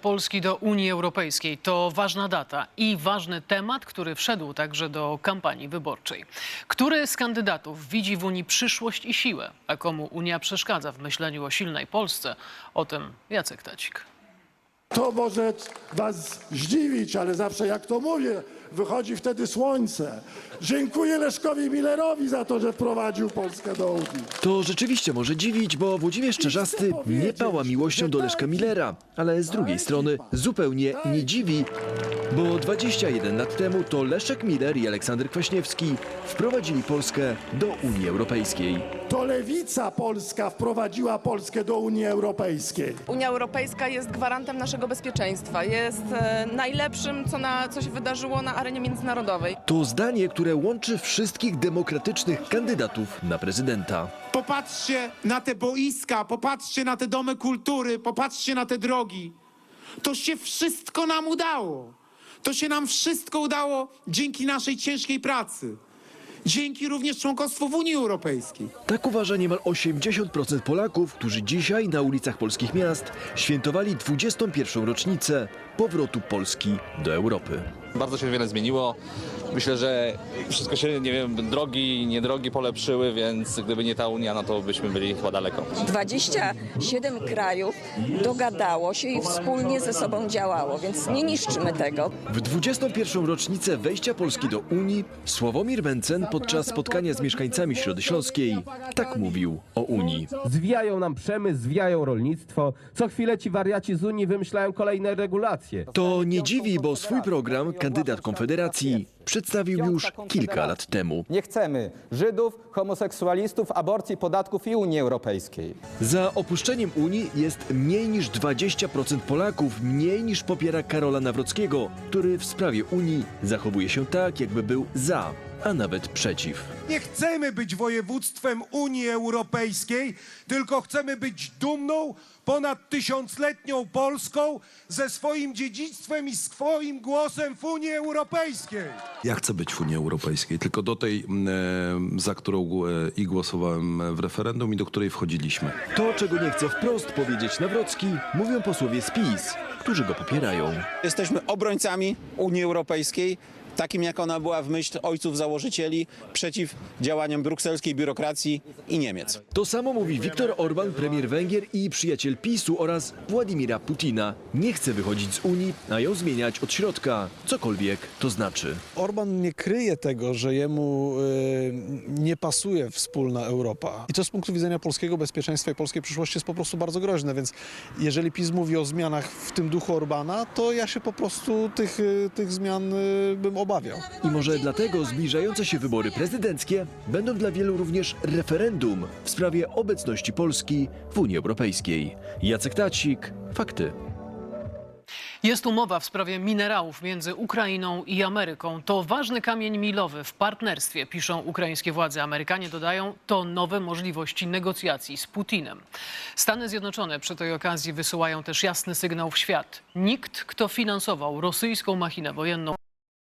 Polski do Unii Europejskiej to ważna data i ważny temat, który wszedł także do kampanii wyborczej. Który z kandydatów widzi w Unii przyszłość i siłę, a komu Unia przeszkadza w myśleniu o silnej Polsce? O tym Jacek Tacik. To może was zdziwić, ale zawsze jak to mówię, wychodzi wtedy słońce. Dziękuję Leszkowi Millerowi za to, że wprowadził Polskę do Unii. To rzeczywiście może dziwić, bo Włodzimierz Czerzasty nie pała miłością do Leszka Millera, ale z drugiej strony zupełnie nie dziwi, bo 21 lat temu to Leszek Miller i Aleksander Kwaśniewski wprowadzili Polskę do Unii Europejskiej. To lewica polska wprowadziła Polskę do Unii Europejskiej. Unia Europejska jest gwarantem naszego bezpieczeństwa, jest e, najlepszym, co, na, co się wydarzyło na arenie międzynarodowej. To zdanie, które łączy wszystkich demokratycznych kandydatów na prezydenta. Popatrzcie na te boiska, popatrzcie na te domy kultury, popatrzcie na te drogi. To się wszystko nam udało. To się nam wszystko udało dzięki naszej ciężkiej pracy. Dzięki również członkostwu w Unii Europejskiej. Tak uważa niemal 80% Polaków, którzy dzisiaj na ulicach polskich miast świętowali 21. rocznicę powrotu Polski do Europy. Bardzo się wiele zmieniło. Myślę, że wszystko się, nie wiem, drogi, niedrogi polepszyły, więc gdyby nie ta Unia, no to byśmy byli chyba daleko. 27 krajów dogadało się i wspólnie ze sobą działało, więc nie niszczymy tego. W 21. rocznicę wejścia Polski do Unii Sławomir Mencen podczas spotkania z mieszkańcami Środy Śląskiej tak mówił o Unii. Zwijają nam przemysł, zwijają rolnictwo. Co chwilę ci wariaci z Unii wymyślają kolejne regulacje. To nie dziwi, bo swój program kandydat Konfederacji przedstawił już kilka lat temu. Nie chcemy Żydów, homoseksualistów, aborcji, podatków i Unii Europejskiej. Za opuszczeniem Unii jest mniej niż 20% Polaków, mniej niż popiera Karola Nawrockiego, który w sprawie Unii zachowuje się tak, jakby był za, a nawet przeciw. Nie chcemy być województwem Unii Europejskiej, tylko chcemy być dumną, ponad tysiącletnią Polską ze swoim dziedzictwem i swoim głosem w Unii Europejskiej. Ja chcę być w Unii Europejskiej, tylko do tej, mm, e, za którą e, i głosowałem w referendum i do której wchodziliśmy. To, czego nie chce wprost powiedzieć Nawrocki, mówią posłowie z PiS, którzy go popierają. Jesteśmy obrońcami Unii Europejskiej, takim jak ona była w myśl ojców założycieli, przeciw działaniom brukselskiej biurokracji i Niemiec. To samo mówi Viktor Orban, premier Węgier i przyjaciel PiSu oraz Władimira Putina. Nie chce wychodzić z Unii, a ją zmieniać od środka, cokolwiek to znaczy. Orban nie kryje tego, że jemu y, nie pasuje wspólna Europa. I to z punktu widzenia polskiego bezpieczeństwa i polskiej przyszłości jest po prostu bardzo groźne, więc jeżeli PiS mówi o zmianach w tym duchu Orbana, to ja się po prostu tych, y, tych zmian y, bym obawiał. I może dlatego zbliżające się wybory prezydenckie będą dla wielu również referendum w sprawie obecności Polski w Unii Europejskiej. Jacek Tacik, fakty. Jest umowa w sprawie minerałów między Ukrainą i Ameryką. To ważny kamień milowy w partnerstwie, piszą ukraińskie władze. Amerykanie dodają, to nowe możliwości negocjacji z Putinem. Stany Zjednoczone przy tej okazji wysyłają też jasny sygnał w świat. Nikt, kto finansował rosyjską machinę wojenną,